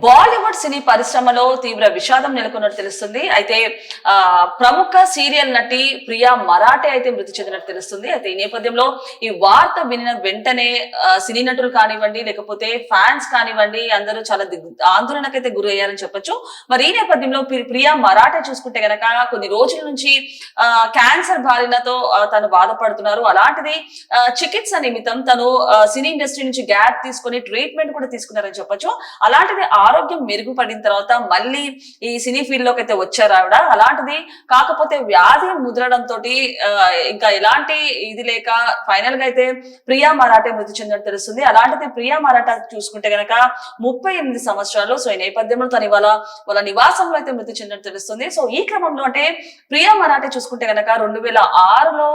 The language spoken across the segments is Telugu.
బాలీవుడ్ సినీ పరిశ్రమలో తీవ్ర విషాదం నెలకొన్నట్టు తెలుస్తుంది. అయితే ప్రముఖ సీరియల్ నటి ప్రియా మరాఠే అయితే మృతి చెందినట్టు తెలుస్తుంది. అయితే ఈ నేపథ్యంలో ఈ వార్త వినిన వెంటనే సినీ నటులు కానివ్వండి లేకపోతే ఫ్యాన్స్ కానివ్వండి అందరూ చాలా దిగ్- ఆందోళనకైతే గురి అయ్యారని చెప్పొచ్చు. మరి ఈ నేపథ్యంలో ప్రి- ప్రియా మరాఠే చూసుకుంటే గనక కొన్ని రోజుల నుంచి క్యాన్సర్ బారినతో తను బాధపడుతున్నారు. అలాంటిది చికిత్స నిమిత్తం తను సినీ ఇండస్ట్రీ నుంచి గ్యాప్ తీసుకొని ట్రీట్మెంట్ కూడా తీసుకున్నారని చెప్పొచ్చు. అలాంటిది ఆరోగ్యం మెరుగుపడిన తర్వాత మళ్ళీ ఈ సినీ ఫీల్డ్లోకి అయితే వచ్చారు ఆవిడ. అలాంటిది కాకపోతే వ్యాధి ముదరడంతో ఇంకా ఎలాంటి ఇది లేక ఫైనల్గా అయితే ప్రియా మరాఠే మృతి చెందినట్టు తెలుస్తుంది. అలాంటిది ప్రియా మరాఠా చూసుకుంటే గనక ముప్పై ఎనిమిది సంవత్సరాలు సో ఈ నేపథ్యంలో తను ఇవాళ వాళ్ళ నివాసంలో అయితే మృతి చెందినట్టు తెలుస్తుంది. సో ఈ క్రమంలో అంటే ప్రియా మరాఠే చూసుకుంటే గనక రెండు వేల ఆరులో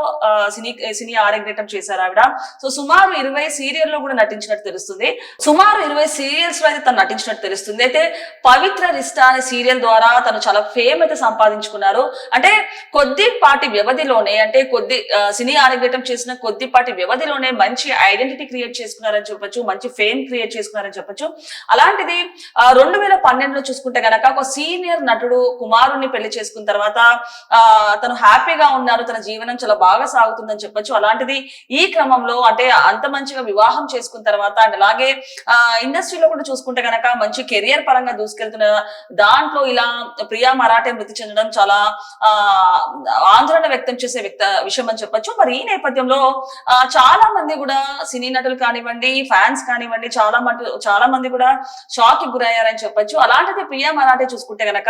సినీ సినీ ఆరంగేటం చేశారు ఆవిడ. సో సుమారు ఇరవై సీరియల్లో కూడా నటించినట్టు తెలుస్తుంది. సుమారు ఇరవై సీరియల్స్లో అయితే తను నటించినట్టు తెలుస్తుంది. అయితే పవిత్ర రిష్టా అనే సీరియల్ ద్వారా తను చాలా ఫేమ్ అయితే సంపాదించుకున్నారు. అంటే కొద్దిపాటి వ్యవధిలోనే అంటే కొద్ది సినీ ఆరంగేటం చేసిన కొద్దిపాటి వ్యవధిలోనే మంచి ఐడెంటిటీ క్రియేట్ చేసుకున్నారని చెప్పొచ్చు మంచి ఫేమ్ క్రియేట్ చేసుకున్నారని చెప్పొచ్చు. అలాంటిది రెండు వేల పన్నెండులో చూసుకుంటే గనక ఒక సీనియర్ నటుడు కుమారుణ్ణి పెళ్ళి చేసుకున్న తర్వాత తను హ్యాపీగా ఉన్నారు తన జీవనం చాలా బాగా సాగుతుందని చెప్పొచ్చు. అలాంటిది ఈ క్రమంలో అంటే అంత మంచిగా వివాహం చేసుకున్న తర్వాత అండ్ అలాగే ఇండస్ట్రీలో కూడా చూసుకుంటే గనక మంచి కెరియర్ పరంగా దూసుకెళ్తున్న దాంట్లో ఇలా ప్రియా మరాఠే మృతి చెందడం చాలా ఆందోళన వ్యక్తం చేసే వ్యక్త విషయం అని చెప్పొచ్చు. మరి ఈ నేపథ్యంలో చాలా మంది కూడా సినీ నటులు కానివ్వండి ఫ్యాన్స్ కానివ్వండి చాలా మంది చాలా మంది కూడా షాక్కి గురయ్యారని చెప్పొచ్చు. అలాంటిది ప్రియా మరాఠే చూసుకుంటే గనక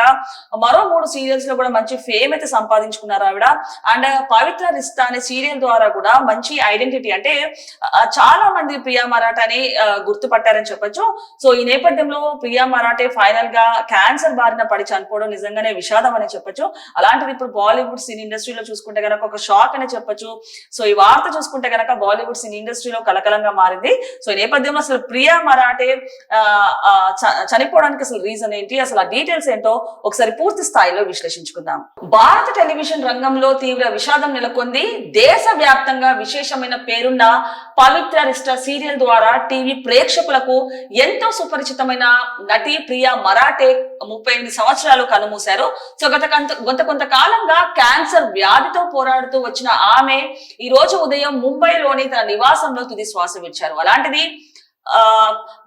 మరో మూడు సీరియల్స్లో కూడా మంచి ఫేమ్ అయితే సంపాదించుకున్నారు ఆవిడ. అండ్ పవిత్ర రిస్తా అనే సీరియల్ ద్వారా కూడా మంచి ఐడెంటిటీ అంటే చాలా మంది ప్రియా మరాఠాని గుర్తుపట్టారని చెప్పొచ్చు. సో ఈ నేపథ్యంలో ప్రియా మరాఠే ఫైనల్గా క్యాన్సర్ బారిన పడి చనిపోవడం నిజంగానే విషాదం అనే చెప్పొచ్చు. అలాంటిది ఇప్పుడు బాలీవుడ్ సినీ ఇండస్ట్రీలో చూసుకుంటే గనక ఒక షాక్ అని చెప్పొచ్చు. సో ఈ వార్త చూసుకుంటే గనక బాలీవుడ్ సినీ ఇండస్ట్రీలో కలకలంగా మారింది. సో ఈ నేపథ్యంలో అసలు ప్రియా మరాఠే చ- చనిపోవడానికి అసలు రీజన్ ఏంటి? అసలు ఆ డీటెయిల్స్ ఏంటో ఒకసారి పూర్తి స్థాయిలో విశ్లేషించుకుందాం. భారత టెలివిజన్ రంగంలో తీవ్ర విషాదం నెలకొంది. దేశ వ్యాప్తంగా విశేషమైన పేరున్న పవిత్ర రిష్ట సీరియల్ ద్వారా టీవీ ప్రేక్షకులకు ఎంతో సుపరిచితమైన నటి ప్రియా మరాఠే ముప్పై ఎనిమిది సంవత్సరాలు కనుమూశారు. సో గత కొంత కొంత కొంతకాలంగా క్యాన్సర్ వ్యాధితో పోరాడుతూ వచ్చిన ఆమె ఈ రోజు ఉదయం ముంబైలోని తన నివాసంలో తుది శ్వాస విడిచారు. అలాంటిది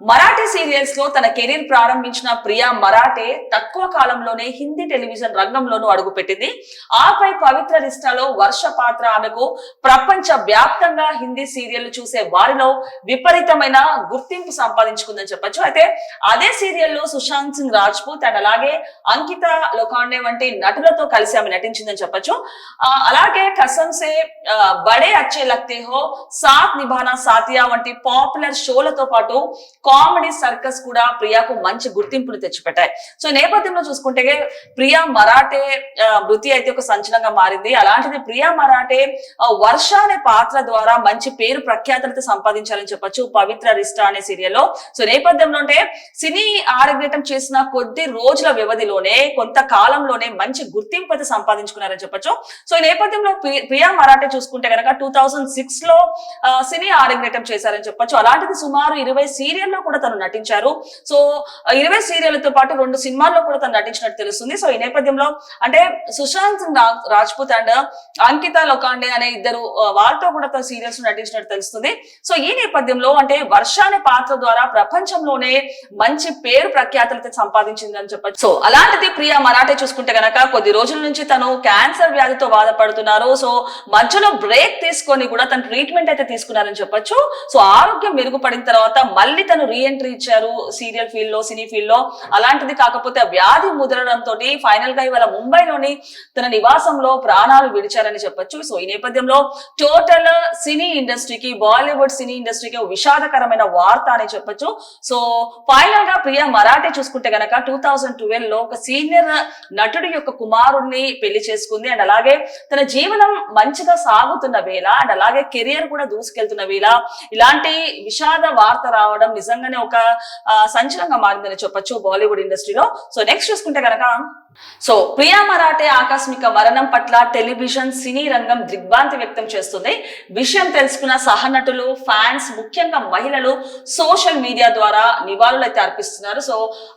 మరాఠీ సీరియల్స్లో తన కెరీర్ ప్రారంభించిన ప్రియా మరాఠే తక్కువ కాలంలోనే హిందీ టెలివిజన్ రంగంలోనూ అడుగుపెట్టింది. ఆపై పవిత్ర రిష్టాలో వర్ష పాత్ర ఆమెకు ప్రపంచ వ్యాప్తంగా హిందీ సీరియల్ చూసే వారిలో విపరీతమైన గుర్తింపు సంపాదించుకుందని చెప్పొచ్చు. అయితే అదే సీరియల్లో సుశాంత్ సింగ్ రాజ్పూత్ అండ్ అలాగే అంకిత లోకాండే వంటి నటులతో కలిసి ఆమె నటించిందని చెప్పొచ్చు. ఆ, అలాగే కసంసే బడే అచ్చే లక్తే హో సాత్ నిభానా సాతియా వంటి పాపులర్ షోలతో పాటు కామెడీ సర్కస్ కూడా ప్రియాకు మంచి గుర్తింపును తెచ్చిపెట్టాయి. సో నేపథ్యంలో చూసుకుంటే ప్రియా మరాఠే మృతి అయితే ఒక సంచలనంగా మారింది. అలాంటిది ప్రియా మరాఠే వర్ష అనే పాత్ర ద్వారా మంచి పేరు ప్రఖ్యాతలతో సంపాదించాలని చెప్పొచ్చు పవిత్ర రిష్ట అనే సీరియల్లో. సో నేపథ్యంలో అంటే సినీ ఆరగ్యటం చేసిన కొద్ది రోజుల వ్యవధిలోనే కొంత కాలంలోనే మంచి గుర్తింపు అయితే సంపాదించుకున్నారని చెప్పొచ్చు. సో ఈ నేపథ్యంలో ప్రి- ప్రియా మరాఠే చూసుకుంటే కనుక టూ థౌజండ్ సిక్స్లో సినీ ఆరంగేటం చేశారని చెప్పొచ్చు. అలాంటిది సుమారు ఇరవై సీరియల్లో కూడా తను నటించారు. సో ఇరవై సీరియల్తో పాటు రెండు సినిమాల్లో కూడా తను నటించినట్టు తెలుస్తుంది. సో ఈ నేపథ్యంలో అంటే సుశాంత్ సింగ్ రాజ్పూత్ అండ్ అంకిత లోకాండే అనే ఇద్దరు వాళ్ళతో కూడా తన సీరియల్స్ నటించినట్టు తెలుస్తుంది. సో ఈ నేపథ్యంలో అంటే వర్ష అనే పాత్ర ద్వారా ప్రపంచంలోనే మంచి పేరు ప్రఖ్యాతులతో సంపాదించింది అని చెప్పొచ్చు. సో అలాంటిది ప్రియా మరాఠే చూసుకుంటే గనక కొద్ది రోజుల నుంచి తను క్యాన్సర్ వ్యాధితో బాధపడుతున్నారు. సో మధ్యలో బ్రేక్ తీసుకొని కూడా తను ట్రీట్మెంట్ అయితే తీసుకున్నారని చెప్పొచ్చు. సో ఆరోగ్యం మెరుగుపడిన తర్వాత మళ్ళీ తను రీఎంట్రీ ఇచ్చారు సీరియల్ ఫీల్డ్లో సినీ ఫీల్డ్లో. అలాంటిది కాకపోతే వ్యాధి ముదరడంతో ఫైనల్గా ఇవాళ ముంబైలోని తన నివాసంలో ప్రాణాలు విడిచారని చెప్పొచ్చు. సో ఈ నేపథ్యంలో టోటల్ సినీ ఇండస్ట్రీకి బాలీవుడ్ సినీ ఇండస్ట్రీకి విషాదకరమైన వార్త అని చెప్పొచ్చు. సో ఫైనల్గా ప్రియా మరాఠే చూసుకుంటే గనక టూ థౌజండ్ ట్వెల్వ్లో ఒక సీనియర్ నటుడి యొక్క కుమారుణ్ణి పెళ్ళి చేసుకుంది. అండ్ అలాగే తన జీవనం మంచిగా సాగుతున్న వేళ అండ్ అలాగే కెరియర్ కూడా దూసుకెళ్తున్న వేళ ఇలాంటి విషాద వార్త రావడం నిజంగానే ఒక సంచలనంగా మారిందని చెప్పొచ్చు బాలీవుడ్ ఇండస్ట్రీలో సో నెక్స్ట్ చూసుకుంటే కనుక సో ప్రియా మరాఠే ఆకస్మిక మరణం పట్ల టెలివిజన్ సినీ రంగం దిగ్భ్రాంతి వ్యక్తం చేస్తుంది. విషయం తెలుసుకున్న సహనటులు ఫ్యాన్స్ ముఖ్యంగా మహిళలు సోషల్ మీడియా ద్వారా నివాళులు అయితే అర్పిస్తున్నారు. సో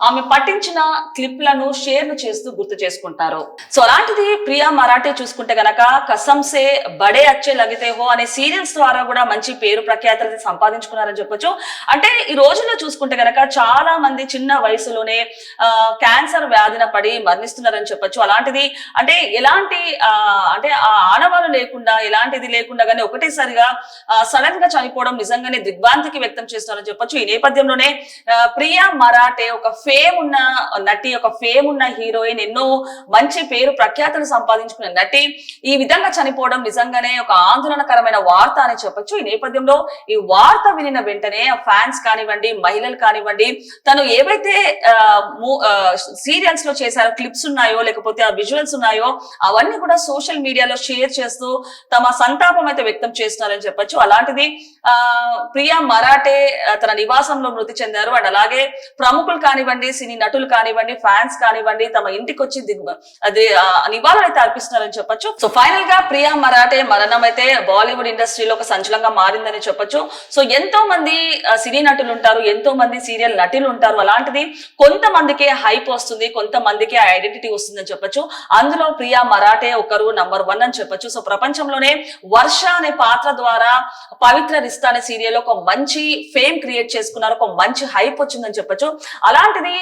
ఆమె పఠించిన క్లిప్లను షేర్లు చేస్తూ గుర్తు చేసుకుంటారు. సో అలాంటిది ప్రియా మరాఠే చూసుకుంటే గనక కసంసే బడే అచ్చే లగితే హో అనే సీరియల్స్ ద్వారా కూడా మంచి పేరు ప్రఖ్యాతలు సంపాదించుకున్నారని చెప్పొచ్చు. అంటే ఈ రోజుల్లో చూసుకుంటే గనక చాలా మంది చిన్న వయసులోనే క్యాన్సర్ వ్యాధిన పడి మరణిస్తున్నారని చెప్పొచ్చు. అలాంటిది అంటే ఎలాంటి అంటే ఆ ఆనవాలు లేకుండా ఎలాంటిది లేకుండా కానీ ఒకటేసారిగా సడన్గా చనిపోవడం నిజంగానే దిగ్భ్రాంతికి వ్యక్తం చేస్తున్నారని చెప్పొచ్చు. ఈ నేపథ్యంలోనే ప్రియా మరాఠే ఒక ఫేమ్ ఉన్న నటి ఒక ఫేమ్ ఉన్న హీరోయిన్ ఎన్నో మంచి పేరు ప్రఖ్యాతులు సంపాదించుకున్న నటి. ఈ విధంగా చనిపోవడం నిజంగానే ఒక ఆందోళనకరమైన వార్త అని చెప్పొచ్చు. ఈ నేపథ్యంలో ఈ వార్త వినిన వెంటనే ఫ్యాన్స్ కానివ్వండి మహిళలు కానివ్వండి తను ఏవైతే సీరియల్స్లో చేశారో క్లిప్స్ ఉన్నాయో లేకపోతే ఆ విజువల్స్ ఉన్నాయో అవన్నీ కూడా సోషల్ మీడియాలో షేర్ చేస్తూ తమ సంతాపం అయితే వ్యక్తం చేస్తున్నారని చెప్పొచ్చు. అలాంటిది ఆ ప్రియా మరాఠే తన నివాసంలో మృతి చెందారు. అండ్ అలాగే ప్రముఖులు కానివ్వండి సినీ నటులు కానివ్వండి ఫ్యాన్స్ కానివ్వండి తమ ఇంటికి వచ్చి అది ఆ, నివాళులు అయితే అర్పిస్తున్నారని చెప్పొచ్చు. సో ఫైనల్గా ప్రియా మరాఠే మరణం అయితే బాలీవుడ్ ఇండస్ట్రీలో ఒక సంచలనంగా మారిందని చెప్పొచ్చు. సో ఎంతో మంది సినీ నటులు ఉంటారు ఎంతో మంది సీరియల్ నటులు ఉంటారు. అలాంటిది కొంతమందికి హైప్ వస్తుంది కొంతమందికి ఆ ఐడెంటిటీ వస్తుందని చెప్పొచ్చు. అందులో ప్రియా మరాఠే ఒకరు నంబర్ వన్ అని చెప్పొచ్చు. సో ప్రపంచంలోనే వర్ష అనే పాత్ర ద్వారా పవిత్ర రిస్తా అనే సీరియల్ ఒక మంచి ఫేమ్ క్రియేట్ చేసుకున్నారు. ఒక మంచి హైప్ వచ్చిందని చెప్పొచ్చు. అలాంటిది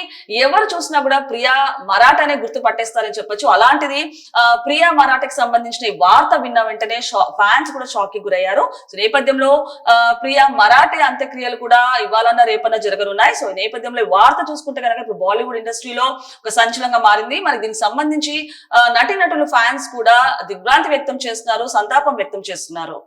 ఎవరు చూసినా కూడా ప్రియా మరాఠానే గుర్తు పట్టేస్తారని చెప్పొచ్చు. అలాంటిది ప్రియా మరాఠకి సంబంధించిన ఈ వార్త విన్న వెంటనే ఫ్యాన్స్ కూడా షాక్కి గురయ్యారు. సో నేపథ్యంలో ప్రియా మరాఠీ అంత్యక్రియలు కూడా ఇవ్వాలన్న రేపన్న జరగనున్నాయి. సో నేపథ్యంలో వార్త చూసుకుంటే కనుక ఇప్పుడు బాలీవుడ్ ఇండస్ట్రీలో ఒక సంచలనంగా మారింది. మరి దీనికి సంబంధించి నటీనటులు ఫ్యాన్స్ కూడా దిగ్భ్రాంతి వ్యక్తం చేస్తున్నారు సంతాపం వ్యక్తం చేస్తున్నారు.